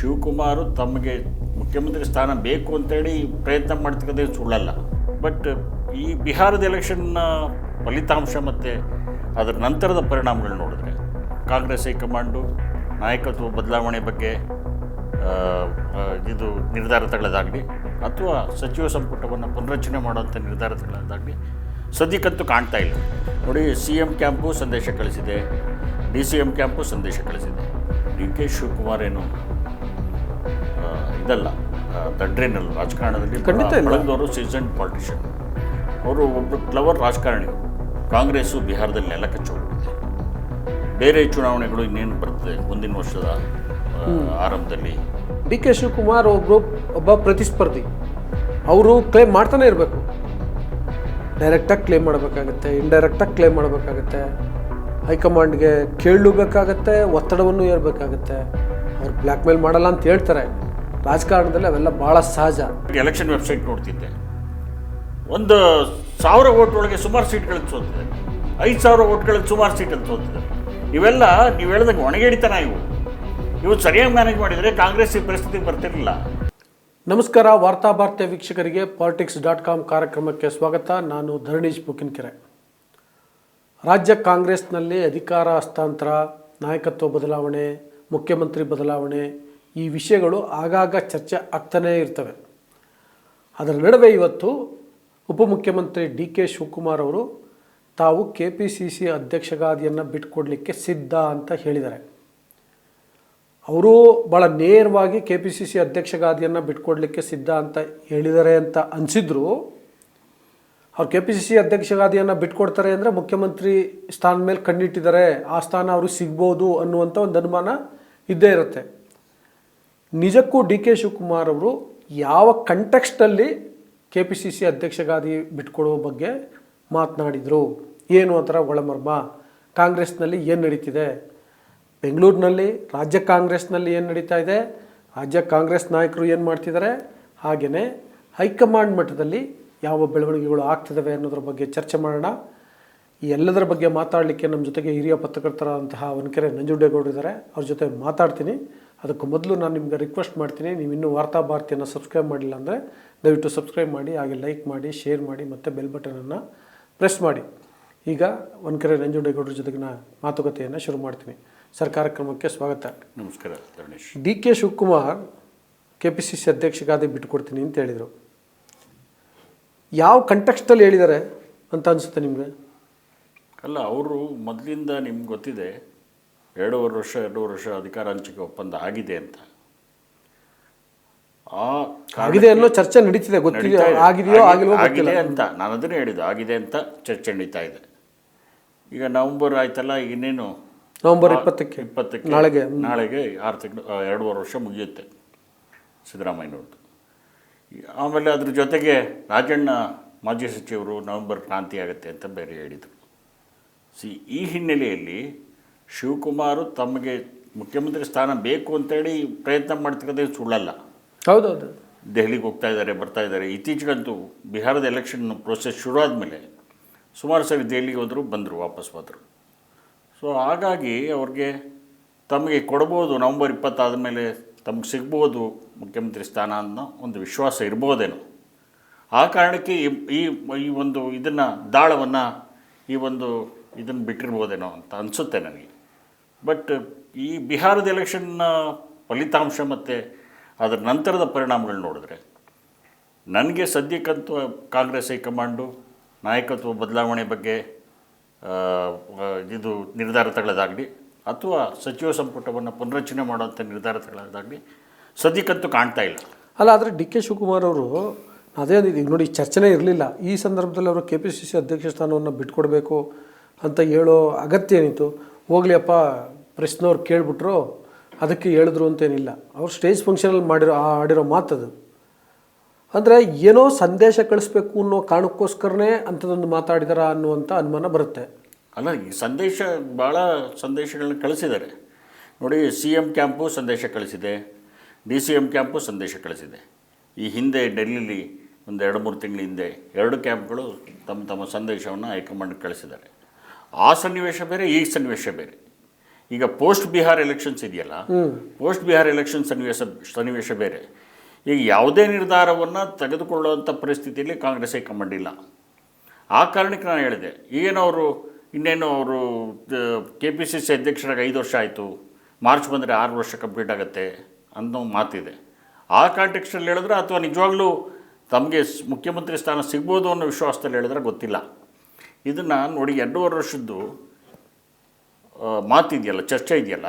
ಶಿವಕುಮಾರು ತಮಗೆ ಮುಖ್ಯಮಂತ್ರಿ ಸ್ಥಾನ ಬೇಕು ಅಂತೇಳಿ ಪ್ರಯತ್ನ ಮಾಡ್ತಕ್ಕಂಥದ್ದು ಸುಳ್ಳಲ್ಲ. ಬಟ್ ಈ ಬಿಹಾರದ ಎಲೆಕ್ಷನ್ನ ಫಲಿತಾಂಶ ಮತ್ತು ಅದರ ನಂತರದ ಪರಿಣಾಮಗಳು ನೋಡಿದ್ರೆ ಕಾಂಗ್ರೆಸ್ ಹೈಕಮಾಂಡು, ನಾಯಕತ್ವ ಬದಲಾವಣೆ ಬಗ್ಗೆ ಇದು ನಿರ್ಧಾರ ತಗೊಳ್ಳೋದಾಗಲಿ ಅಥವಾ ಸಚಿವ ಸಂಪುಟವನ್ನು ಪುನರಚನೆ ಮಾಡುವಂಥ ನಿರ್ಧಾರ ತಗೊಳ್ಳೋದಾಗಲಿ ಸದ್ಯಕ್ಕಂತೂ ಕಾಣ್ತಾ ಇಲ್ಲ. ನೋಡಿ, ಸಿ ಎಂ ಕ್ಯಾಂಪು ಸಂದೇಶ ಕಳಿಸಿದೆ, ಡಿ ಸಿ ಎಂ ಕ್ಯಾಂಪು ಸಂದೇಶ ಕಳಿಸಿದೆ. ಡಿ ಕೆ ಶಿವಕುಮಾರ್ ಏನು ಇದಲ್ಲ ದಡ್ರೇನಲ್ಲ ರಾಜಕಾರಣದಲ್ಲಿ. ಬಳಗದವರು ಸೀಸನ್ ಪಾಲಿಟಿಷಿಯನ್ ಅವರು ಒಬ್ಬರು ಕ್ಲವರ್ ರಾಜಕಾರಣಿ ಕಾಂಗ್ರೆಸ್ಸು ಬಿಹಾರದಲ್ಲಿ ನೆಲ ಕಚ್ಚೋಗ್ಬಿಟ್ಟಿದೆ ಬೇರೆ ಚುನಾವಣೆಗಳು ಇನ್ನೇನು ಬರ್ತದೆ ಮುಂದಿನ ವರ್ಷದ ಆರಂಭದಲ್ಲಿ? ಡಿ ಕೆ ಶಿವಕುಮಾರ್ ಒಬ್ಬರು ಒಬ್ಬ ಪ್ರತಿಸ್ಪರ್ಧಿ. ಅವರು ಕ್ಲೇಮ್ ಮಾಡ್ತಾನೆ ಇರಬೇಕು. ಡೈರೆಕ್ಟಾಗಿ ಕ್ಲೇಮ್ ಮಾಡಬೇಕಾಗತ್ತೆ ಇಂಡೈರೆಕ್ಟಾಗಿ ಕ್ಲೇಮ್ ಮಾಡಬೇಕಾಗತ್ತೆ. ಹೈಕಮಾಂಡ್ಗೆ ಕೇಳಬೇಕಾಗತ್ತೆ ಒತ್ತಡವನ್ನು ಏರಬೇಕಾಗತ್ತೆ. ಅವ್ರು ಬ್ಲ್ಯಾಕ್ಮೇಲ್ ಮಾಡಲ್ಲ ಅಂತ ಹೇಳ್ತಾರೆ. ರಾಜಕಾರಣದಲ್ಲಿ ಅವೆಲ್ಲ ಭಾಳ ಸಹಜ. ಎಲೆಕ್ಷನ್ ವೆಬ್ಸೈಟ್ ನೋಡ್ತಿದ್ದೆ. ಒಂದು ಸಾವಿರ ಓಟ್ ಒಳಗೆ ಸುಮಾರು ಸೀಟ್ಗಳಿಗೆ ಸೋತಿದೆ. ಐದು ಸಾವಿರ ಓಟ್ಗಳಲ್ಲಿ ಸುಮಾರು ಸೀಟಲ್ಲಿ ಸೋತಿದೆ. ಇವೆಲ್ಲ ನೀವು ಹೇಳ್ದಂಗೆ ಒಣಗೇಡಿತನ ಇವು. ಇವು ಸರಿಯಾಗಿ ಮ್ಯಾನೇಜ್ ಮಾಡಿದರೆ ಕಾಂಗ್ರೆಸ್ ಈ ಪರಿಸ್ಥಿತಿಗೆ ಬರ್ತಿರಲಿಲ್ಲ. ನಮಸ್ಕಾರ ವಾರ್ತಾ ಭಾರತೀಯ ವೀಕ್ಷಕರಿಗೆ ಪಾಲಿಟಿಕ್ಸ್ ಡಾಟ್ ಕಾಮ್ ಕಾರ್ಯಕ್ರಮಕ್ಕೆ ಸ್ವಾಗತ. ನಾನು ಧರಣೀಶ್ ಬುಕಿನ್ಕೆರೆ ರಾಜ್ಯ ಕಾಂಗ್ರೆಸ್ನಲ್ಲಿ ಅಧಿಕಾರ ಹಸ್ತಾಂತರ ನಾಯಕತ್ವ ಬದಲಾವಣೆ ಮುಖ್ಯಮಂತ್ರಿ ಬದಲಾವಣೆ ಈ ವಿಷಯಗಳು ಆಗಾಗ ಚರ್ಚೆ ಆಗ್ತಾನೇ ಇರ್ತವೆ. ಅದರ ನಡುವೆ ಇವತ್ತು ಉಪಮುಖ್ಯಮಂತ್ರಿ ಡಿ ಕೆ ಶಿವಕುಮಾರ್ ಅವರು ತಾವು ಕೆ ಪಿ ಸಿ ಸಿ ಅಧ್ಯಕ್ಷಗಾದಿಯನ್ನು ಬಿಟ್ಟುಕೊಡಲಿಕ್ಕೆ ಸಿದ್ಧ ಅಂತ ಹೇಳಿದ್ದಾರೆ. ಅವರು ಭಾಳ ನೇರವಾಗಿ ಕೆ ಪಿ ಸಿ ಸಿ ಅಧ್ಯಕ್ಷಗಾದಿಯನ್ನು ಬಿಟ್ಕೊಡ್ಲಿಕ್ಕೆ ಸಿದ್ಧ ಅಂತ ಹೇಳಿದ್ದಾರೆ ಅಂತ ಅನಿಸಿದ್ರು ಅವ್ರು ಕೆ ಪಿ ಸಿ ಸಿ ಅಧ್ಯಕ್ಷಗಾದಿಯನ್ನು ಬಿಟ್ಕೊಡ್ತಾರೆ ಅಂದರೆ ಮುಖ್ಯಮಂತ್ರಿ ಸ್ಥಾನ ಮೇಲೆ ಕಣ್ಣಿಟ್ಟಿದ್ದಾರೆ, ಆ ಸ್ಥಾನ ಅವ್ರಿಗೆ ಸಿಗ್ಬೋದು ಅನ್ನುವಂಥ ಒಂದು ಅನುಮಾನ ಇದ್ದೇ ಇರುತ್ತೆ. ನಿಜಕ್ಕೂ ಡಿ ಕೆ ಶಿವಕುಮಾರ್ ಅವರು ಯಾವ ಕಂಟೆಕ್ಸ್ಟಲ್ಲಿ ಕೆ ಪಿ ಸಿ ಸಿ ಅಧ್ಯಕ್ಷಗಾದಿ ಬಿಟ್ಕೊಡೋ ಬಗ್ಗೆ ಮಾತನಾಡಿದರು? ಏನು ಒಂಥರ ಒಳಮರ್ಮ? ಕಾಂಗ್ರೆಸ್ನಲ್ಲಿ ಏನು ನಡೀತಿದೆ? ಬೆಂಗಳೂರಿನಲ್ಲಿ, ರಾಜ್ಯ ಕಾಂಗ್ರೆಸ್ನಲ್ಲಿ ಏನು ನಡೀತಾ ಇದೆ? ರಾಜ್ಯ ಕಾಂಗ್ರೆಸ್ ನಾಯಕರು ಏನು ಮಾಡ್ತಿದ್ದಾರೆ ಹಾಗೆಯೇ ಹೈಕಮಾಂಡ್ ಮಟ್ಟದಲ್ಲಿ ಯಾವ ಬೆಳವಣಿಗೆಗಳು ಆಗ್ತಿದ್ದಾವೆ ಅನ್ನೋದ್ರ ಬಗ್ಗೆ ಚರ್ಚೆ ಮಾಡೋಣ. ಈ ಎಲ್ಲದರ ಬಗ್ಗೆ ಮಾತಾಡಲಿಕ್ಕೆ ನಮ್ಮ ಜೊತೆಗೆ ಹಿರಿಯ ಪತ್ರಕರ್ತರಾದಂತಹ ವನಕೆರೆ ನಂಜುಂಡೇಗೌಡರು ಇದ್ದಾರೆ. ಅವ್ರ ಜೊತೆ ಮಾತಾಡ್ತೀನಿ. ಅದಕ್ಕೂ ಮೊದಲು ನಾನು ನಿಮಗೆ ರಿಕ್ವೆಸ್ಟ್ ಮಾಡ್ತೀನಿ. ನೀವು ಇನ್ನೂ ವಾರ್ತಾ ಭಾರತಿಯನ್ನು ಸಬ್ಸ್ಕ್ರೈಬ್ ಮಾಡಿಲ್ಲ ಅಂದರೆ ದಯವಿಟ್ಟು ಸಬ್ಸ್ಕ್ರೈಬ್ ಮಾಡಿ ಹಾಗೆ ಲೈಕ್ ಮಾಡಿ ಶೇರ್ ಮಾಡಿ ಮತ್ತು ಬೆಲ್ ಬಟನನ್ನು ಪ್ರೆಸ್ ಮಾಡಿ. ಈಗ ವನಕೆರೆ ನಂಜುಂಡೇಗೌಡರ ಜೊತೆಗಿನ ಮಾತುಕತೆಯನ್ನು ಶುರು ಮಾಡ್ತೀನಿ. ಸರ್ ಕಾರ್ಯಕ್ರಮಕ್ಕೆ ಸ್ವಾಗತ. ನಮಸ್ಕಾರ D K Shivakumar K P C C ಅಧ್ಯಕ್ಷಗಾದಿ ಬಿಟ್ಟುಕೊಡ್ತೀನಿ ಅಂತ ಹೇಳಿದರು. ಯಾವ ಕಂಟೆಕ್ಸ್ಟಲ್ಲಿ ಹೇಳಿದ್ದಾರೆ ಅಂತ ಅನಿಸುತ್ತೆ ನಿಮಗೆ? ಅಲ್ಲ ಅವರು ಮೊದಲಿಂದ ನಿಮ್ಗೆ ಗೊತ್ತಿದೆ ಎರಡೂವರೆ ವರ್ಷ ಎರಡೂವರೆ ವರ್ಷ ಅಧಿಕಾರ ಹಂಚಿಕೆ ಒಪ್ಪಂದ ಆಗಿದೆ ಅಂತ. ಆ ಆಗಿದೆ ಅನ್ನೋ ಚರ್ಚೆ ನಡೀತಿದೆ ಗೊತ್ತಿದೆಯೋ ಆಗಿದೆಯೋ ಆಗಿಲ್ವೋ ಆಗಿದೆ ಅಂತ ನಾನು ಅದನ್ನೇ ಹೇಳಿದ್ದು ಆಗಿದೆ ಅಂತ ಚರ್ಚೆ ನಡೀತಾ ಇದೆ. ಈಗ ನವಂಬರ್ ಆಯ್ತಲ್ಲ ಈಗ ಇನ್ನೇನು? ನವೆಂಬರ್ ಇಪ್ಪತ್ತಕ್ಕೆ ಇಪ್ಪತ್ತಕ್ಕೆ ನಾಳೆಗೆ. ನಾಳೆಗೆ ಆರು ತಿಂಗಳು ಎರಡೂವರೆ ವರ್ಷ ಮುಗಿಯುತ್ತೆ ಸಿದ್ದರಾಮಯ್ಯನವ್ರದ್ದು. ಆಮೇಲೆ ಅದ್ರ ಜೊತೆಗೆ ರಾಜಣ್ಣ ಮಾಜಿ ಸಚಿವರು ನವೆಂಬರ್ ಕ್ರಾಂತಿ ಆಗುತ್ತೆ ಅಂತ ಬೇರೆ ಹೇಳಿದರು. ಸಿ ಈ ಹಿನ್ನೆಲೆಯಲ್ಲಿ ಶಿವಕುಮಾರು ತಮಗೆ ಮುಖ್ಯಮಂತ್ರಿ ಸ್ಥಾನ ಬೇಕು ಅಂತೇಳಿ ಪ್ರಯತ್ನ ಮಾಡ್ತಿರೋದೇ ಸುಳ್ಳಲ್ಲ. ಹೌದೌದು. ದೆಹಲಿಗೆ ಹೋಗ್ತಾ ಇದ್ದಾರೆ ಬರ್ತಾ ಇದ್ದಾರೆ. ಇತ್ತೀಚೆಗಂತೂ ಬಿಹಾರದ ಎಲೆಕ್ಷನ್ ಪ್ರೋಸೆಸ್ ಶುರು ಆದಮೇಲೆ ಸುಮಾರು ಸರಿ ದೆಹಲಿಗೆ ಹೋದರು ಬಂದರು ವಾಪಸ್ ಹೋದರು. ಸೊ ಹಾಗಾಗಿ ಅವ್ರಿಗೆ ತಮಗೆ ಕೊಡ್ಬೋದು ನವಂಬರ್ ಇಪ್ಪತ್ತಾದ ಮೇಲೆ ತಮಗೆ ಸಿಗ್ಬೋದು ಮುಖ್ಯಮಂತ್ರಿ ಸ್ಥಾನ ಅನ್ನೋ ಒಂದು ವಿಶ್ವಾಸ ಇರ್ಬೋದೇನೋ. ಆ ಕಾರಣಕ್ಕೆ ಈ- ಈ ಒಂದು ಇದನ್ನು ದಾಳವನ್ನು ಈ ಒಂದು ಇದನ್ನು ಬಿಟ್ಟಿರ್ಬೋದೇನೋ ಅಂತ ಅನಿಸುತ್ತೆ ನನಗೆ. ಬಟ್ ಈ ಬಿಹಾರದ ಎಲೆಕ್ಷನ್ನ ಫಲಿತಾಂಶ ಮತ್ತು ಅದರ ನಂತರದ ಪರಿಣಾಮಗಳು ನೋಡಿದ್ರೆ, ನನಗೆ ಸದ್ಯಕ್ಕಂತೂ ಕಾಂಗ್ರೆಸ್ ಹೈಕಮಾಂಡು ನಾಯಕತ್ವ ಬದಲಾವಣೆ ಬಗ್ಗೆ ಇದು ನಿರ್ಧಾರ ತಗೊಳ್ಳೋದಾಗಲಿ ಅಥವಾ ಸಚಿವ ಸಂಪುಟವನ್ನು ಪುನರಚನೆ ಮಾಡುವಂಥ ನಿರ್ಧಾರ ತಗೊಳ್ಳೋದಾಗಲಿ ಸದ್ಯಕ್ಕಂತೂ ಕಾಣ್ತಾ ಇಲ್ಲ. ಅಲ್ಲ, ಆದರೆ ಡಿ ಕೆ ಶಿವಕುಮಾರ್ ಅವರು, ಅದೇ ಈಗ ನೋಡಿ ಚರ್ಚೆನೇ ಇರಲಿಲ್ಲ. ಈ ಸಂದರ್ಭದಲ್ಲಿ ಅವರು ಕೆ ಪಿ ಸಿ ಸಿ ಅಧ್ಯಕ್ಷ ಸ್ಥಾನವನ್ನು ಬಿಟ್ಕೊಡ್ಬೇಕು ಅಂತ ಹೇಳೋ ಅಗತ್ಯ ಏನಿತ್ತು? ಹೋಗ್ಲಿ ಅಪ್ಪ ಪ್ರೆಸ್ನವ್ರು ಕೇಳಿಬಿಟ್ರು, ಅದಕ್ಕೆ ಹೇಳಿದ್ರು ಅಂತೇನಿಲ್ಲ. ಅವ್ರು ಸ್ಟೇಜ್ ಫಂಕ್ಷನಲ್ಲಿ ಮಾಡಿರೋ ಆಡಿರೋ ಮಾತದು. ಅಂದರೆ ಏನೋ ಸಂದೇಶ ಕಳಿಸ್ಬೇಕು ಅನ್ನೋ ಕಾರಣಕ್ಕೋಸ್ಕರನೇ ಅಂಥದ್ದೊಂದು ಮಾತಾಡಿದಾರ ಅನ್ನುವಂಥ ಅನುಮಾನ ಬರುತ್ತೆ. ಅಲ್ಲ, ಈ ಸಂದೇಶ, ಭಾಳ ಸಂದೇಶಗಳನ್ನ ಕಳಿಸಿದ್ದಾರೆ ನೋಡಿ, ಸಿ ಎಂ ಕ್ಯಾಂಪು ಸಂದೇಶ ಕಳಿಸಿದೆ, ಡಿ ಸಿ ಎಂ ಕ್ಯಾಂಪು ಸಂದೇಶ ಕಳಿಸಿದೆ. ಈ ಹಿಂದೆ ಡೆಲ್ಲಿಲಿ ಒಂದು ಎರಡು ಮೂರು ತಿಂಗಳ ಹಿಂದೆ ಎರಡು ಕ್ಯಾಂಪ್ಗಳು ತಮ್ಮ ತಮ್ಮ ಸಂದೇಶವನ್ನು ಹೈಕಮಾಂಡ್ ಕಳಿಸಿದ್ದಾರೆ. ಆ ಸನ್ನಿವೇಶ ಬೇರೆ ಈ ಸನ್ನಿವೇಶ ಬೇರೆ. ಈಗ ಪೋಸ್ಟ್ ಬಿಹಾರ್ ಎಲೆಕ್ಷನ್ಸ್ ಇದೆಯಲ್ಲ ಪೋಸ್ಟ್ ಬಿಹಾರ್ ಎಲೆಕ್ಷನ್ ಸನ್ನಿವೇಶ ಸನ್ನಿವೇಶ ಬೇರೆ. ಈಗ ಯಾವುದೇ ನಿರ್ಧಾರವನ್ನು ತೆಗೆದುಕೊಳ್ಳುವಂಥ ಪರಿಸ್ಥಿತಿಯಲ್ಲಿ ಕಾಂಗ್ರೆಸ್ ಹೈಕಮಾಂಡ್ ಇಲ್ಲ. ಆ ಕಾರಣಕ್ಕೆ ನಾನು ಹೇಳಿದೆ ಈಗೇನೋ ಅವರು ಇನ್ನೇನು ಅವರು ಕೆ ಪಿ ಸಿ ಸಿ ಅಧ್ಯಕ್ಷರಾಗಿ ಐದು ವರ್ಷ ಆಯಿತು ಮಾರ್ಚ್ ಬಂದರೆ ಆರು ವರ್ಷ ಕಂಪ್ಲೀಟ್ ಆಗುತ್ತೆ ಅನ್ನೋ ಮಾತಿದೆ. ಆ ಕಾಂಟೆಕ್ಸ್ಟಲ್ಲಿ ಹೇಳಿದ್ರೆ ಅಥವಾ ನಿಜವಾಗ್ಲೂ ತಮಗೆ ಮುಖ್ಯಮಂತ್ರಿ ಸ್ಥಾನ ಸಿಗ್ಬೋದು ಅನ್ನೋ ವಿಶ್ವಾಸದಲ್ಲಿ ಹೇಳಿದ್ರೆ ಗೊತ್ತಿಲ್ಲ. ಇದನ್ನು ನೋಡಿ ಎರಡೂವರೆ ವರ್ಷದ್ದು ಮಾತಿದೆಯಲ್ಲ ಚರ್ಚೆ ಇದೆಯಲ್ಲ